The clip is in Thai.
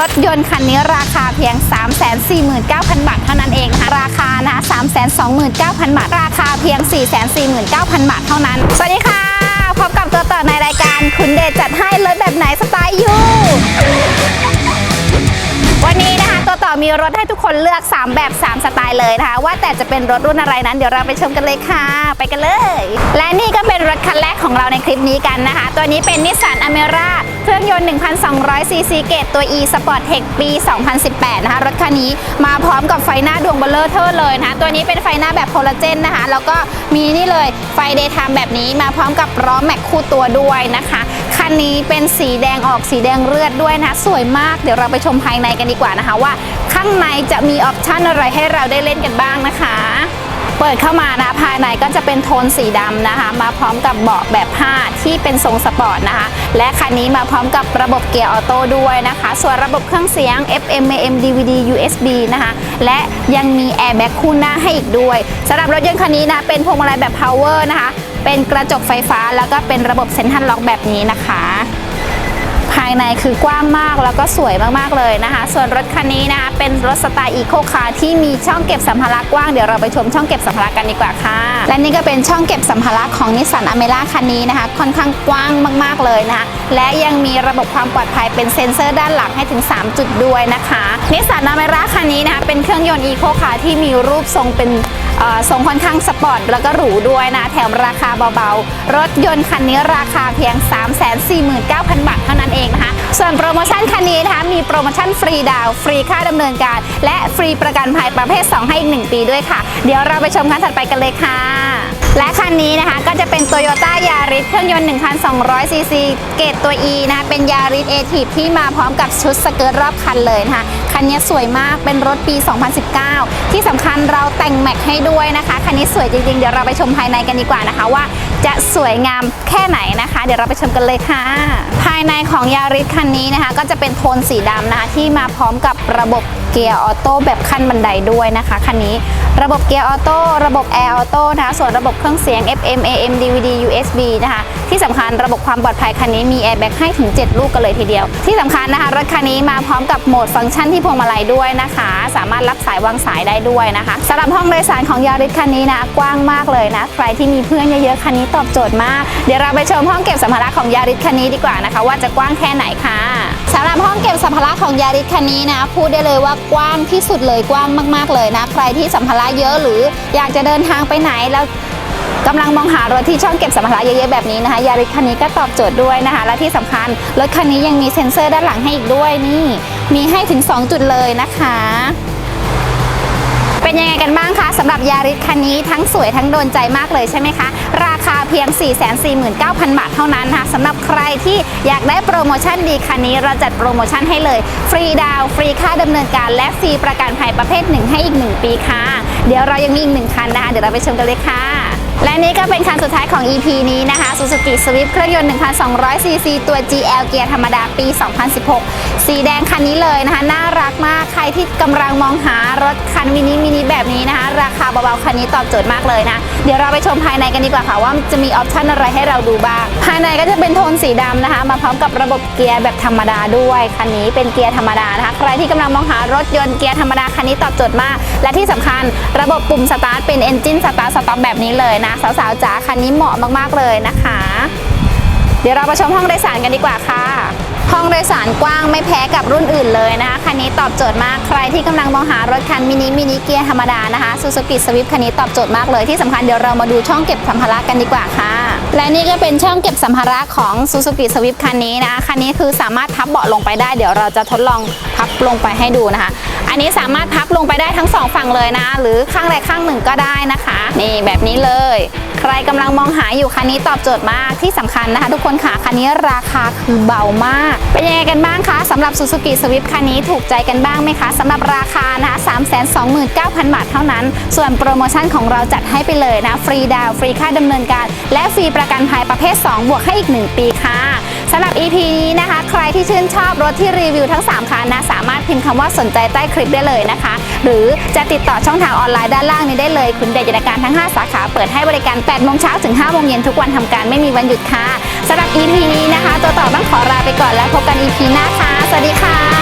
รถยนต์คันนี้ราคาเพียง 349,000 บาทเท่านั้นเองค่ะราคานะ329,000 บาท ราคาเพียง 449,000 บาทเท่านั้น สวัสดีค่ะ พบกับตัวต่อในรายการคุณเดชจัดให้รถแบบไหนสไตล์ยูวันนี้นะคะ มีรถให้ทุกคนเลือก 3 แบบ 3 สไตล์เลยนะคะ ว่าแต่จะเป็นรถรุ่นอะไรนั้นเดี๋ยวเราไปชมกันเลยค่ะ ไปกันเลย และนี่ก็เป็นรถคันแรกของเราในคลิปนี้กันนะคะ ตัวนี้เป็นนิสสันอเมร่าเครื่องยนต์ 1,200 ซีซีเกตตัว e Sport Tech ปี 2018 นะคะ รถคันนี้มาพร้อมกับไฟหน้าดวงเบลเลอร์เทอร์เลยนะคะ ตัวนี้เป็นไฟหน้าแบบโคลาเจนนะคะ แล้วก็มีนี่เลยไฟเดย์ไทม์แบบนี้มาพร้อมกับล้อแม็กคู่ตัวด้วยนะคะคันนี้เป็นสีแดงออกสีแดงเลือดด้วยนะะสวยมากเดี๋ยวเราไปชมภายในกันดีกว่านะคะว่า ข้างในจะมีออปชันอะไรให้เราได้เล่นกันบ้างนะคะ เปิดเข้ามานะภายในก็จะเป็นโทนสีดำนะคะ มาพร้อมกับเบาะแบบผ้าที่เป็นทรงสปอร์ตนะคะ และคันนี้มาพร้อมกับระบบเกียร์ออโต้ด้วยนะคะ ส่วนระบบเครื่องเสียง FM AM DVD USB นะคะ และยังมีแอร์แบ็กคู่หน้าให้อีกด้วยสำหรับรถยนต์คันนี้นะเป็นพวงมาลัยแบบ power นะคะ เป็นกระจกไฟฟ้าแล้วก็เป็นระบบเซ็นทรัลล็อกแบบนี้นะคะ ภายในคือกว้างมากแล้วก็สวยมากๆเลยนะคะ ส่วนรถคันนี้นะคะเป็นรถสไตล์อีโคคาร์ที่มีช่องเก็บสัมภาระกว้างเดี๋ยวเราไปชมช่องเก็บสัมภาระกันดีกว่าค่ะ และนี่ก็เป็นช่องเก็บสัมภาระของนิสสันอเมร่าคันนี้นะคะ ค่อนข้างกว้างมากๆเลยนะคะและยังมีระบบความปลอดภัยเป็นเซ็นเซอร์ด้านหลังให้ถึง 3 จุดด้วยนะคะนิสสันอเมร่าคันนี้นะคะเป็นเครื่องยนต์อีโคคาร์ที่มีรูปทรงเป็น ทรงค่อนข้างสปอร์ตแล้วก็หรูด้วยนะ แถมราคาเบาๆ รถยนต์คันนี้ราคาเพียง 349,000 บาทเท่านั้นเองนะคะ ส่วนโปรโมชั่นคันนี้นะคะมีโปรโมชั่นฟรีดาว ฟรีค่าดำเนินการ และฟรีประกันภัยประเภท 2 ให้อีก 1 ปีด้วยค่ะ เดี๋ยวเราไปชมคันถัดไปกันเลยค่ะ และคันนี้นะคะก็จะเป็น Toyota Yaris เครื่องยนต์ 1,200ซีซีเกรดตัว E นะคะเป็น Yaris a t i v ที่มาพร้อมกับชุดสเกิร์ตรอบคันเลยนะคะ คันนี้สวยมากเป็นรถปี 2019 ที่สำคัญเราแต่งแม็กให้ด้วยนะคะ คันนี้สวยจริงๆ เดี๋ยวเราไปชมภายในกันดีกว่านะคะว่าจะสวยงามแค่ไหนนะคะ เดี๋ยวเราไปชมกันเลยค่ะ ภายในของยาริสคันนี้นะคะ ก็จะเป็นโทนสีดำนะคะที่มาพร้อมกับระบบเกียร์ออโต้แบบขั้นบันไดด้วยนะคะคันนี้ ระบบเกียร์ออโต้ระบบแอร์ออโต้นะคะส่วนระบบเครื่องเสียง FM AM DVD USB นะคะ ที่สำคัญระบบความปลอดภัยคันนี้มีแอร์แบ็กให้ถึง 7 ลูกกันเลยทีเดียว ที่สำคัญนะคะรถคันนี้มาพร้อมกับโหมดฟังก์ชันที่พวงมาลัยด้วยนะคะ สามารถรับสายวางสายได้ด้วยนะคะสำหรับห้องโดยสารของยาริสคันนี้นะกว้างมากเลยนะใครที่มีเพื่อนเยอะๆคันนี้ตอบโจทย์มาก เดี๋ยวเราไปชมห้องเก็บสัมภาระของยาริสคันนี้ดีกว่านะคะ ว่าจะกว้างแค่ไหนค่ะ หรับห้องเก็บสัมภาระของยาริสคันนี้นะ พูดได้เลยว่ากว้างที่สุดเลยกว้างมาก ๆ เลยนะ ใครที่สัมภาระเยอะหรืออยากจะเดินทางไปไหนแล้วกำลังมองหารถที่ช่องเก็บสัมภาระเยอะๆแบบนี้นะคะยาริสคันนี้ก็ตอบโจทย์ด้วยนะคะ และที่สำคัญรถคันนี้ยังมีเซ็นเซอร์ด้านหลังให้อีกด้วยนี่ มีให้ถึง 2 จุดเลยนะคะ เป็นยังไงกันบ้างคะสำหรับยาริสคันนี้ทั้งสวยทั้งโดนใจมากเลยใช่ไหมคะ ราคาเพียง 449,000 บาทเท่านั้นนะคะสำหรับใครที่อยากได้โปรโมชั่นดีคันนี้เราจัดโปรโมชั่นให้เลย ฟรีดาวฟรีค่าดำเนินการและฟรีประกันภัยประเภท1ให้อีก 1 ปีค่ะ เดี๋ยวเรายังมีอีกหนึ่งคันนะคะ เดี๋ยวเราไปชมกันเลยค่ะและนี่ก็เป็นคันสุดท้ายของ EP นี้นะคะ Suzuki Swift เครื่องยนต์ 1,200 cc ตัว GL เกียร์ธรรมดาปี 2016 สีแดงคันนี้เลยนะคะ น่ารักมากใครที่กำลังมองหารถคันมินิมินิแบบนี้นะคะ ราคาเบาๆคันนี้ตอบโจทย์มากเลยนะ เดี๋ยวเราไปชมภายในกันดีกว่าค่ะ ว่าจะมีออปชันอะไรให้เราดูบ้าง ภายในก็จะเป็นโทนสีดำนะคะ มาพร้อมกับระบบเกียร์แบบธรรมดาด้วย คันนี้เป็นเกียร์ธรรมดานะคะ ใครที่กำลังมองหารถยนต์เกียร์ธรรมดาคันนี้ตอบโจทย์มาก และที่สำคัญระบบปุ่มสตาร์ทเป็นเอนจินสตาร์ทสต็อปแบบนี้เลยนะสาวๆจ๋าคันนี้เหมาะมากๆเลยนะคะ เดี๋ยวเราไปชมห้องโดยสารกันดีกว่าค่ะ ห้องโดยสารกว้างไม่แพ้กับรุ่นอื่นเลยนะคะ คันนี้ตอบโจทย์มากใครที่กำลังมองหารถคันมินิมินิเกียร์ธรรมดานะคะซูซูกิสวิฟคันนี้ตอบโจทย์มากเลยที่สำคัญเดี๋ยวเรามาดูช่องเก็บสัมภาระกันดีกว่าค่ะ และนี่ก็เป็นช่องเก็บสัมภาระของซูซูกิสวิฟคันนี้นะคะคันนี้คือสามารถพับเบาะลงไปได้ เดี๋ยวเราจะทดลองพับลงไปให้ดูนะคะ อันนี้สามารถพับลงไปได้ทั้งสองฝั่งเลยนะ หรือข้างใดข้างหนึ่งก็ได้นะคะ นี่แบบนี้เลย ใครกำลังมองหาอยู่คันนี้ตอบโจทย์มากที่สำคัญนะคะ ทุกคนค่ะคันนี้ราคาคือเบามาก เป็นยังไงกันบ้างคะสำหรับ Suzuki Swift คันนี้ถูกใจกันบ้างไหมคะสำหรับราคานะคะ329,000บาทเท่านั้น ส่วนโปรโมชั่นของเราจัดให้ไปเลยนะ ฟรีดาวฟรีค่าดำเนินการ และฟรีประกันภัยประเภท 2 บวกให้อีก 1 ปีค่ะสำหรับ EP นี้นะคะ ใครที่ชื่นชอบรถที่รีวิวทั้ง 3คันนะสามารถพิมพ์คำว่าสนใจใต้คลิปได้เลยนะคะ หรือจะติดต่อช่องทางออนไลน์ด้านล่างนี้ได้เลย คุณเดชกิจการทั้ง 5 สาขาเปิดให้บริการ 8 โมงเช้าถึง 5 โมงเย็นทุกวันทำการไม่มีวันหยุดค่ะสำหรับ EP นี้นะคะ ตัวต่อต้องขอลาไปก่อนแล้วพบกัน EP หน้าค่ะ สวัสดีค่ะ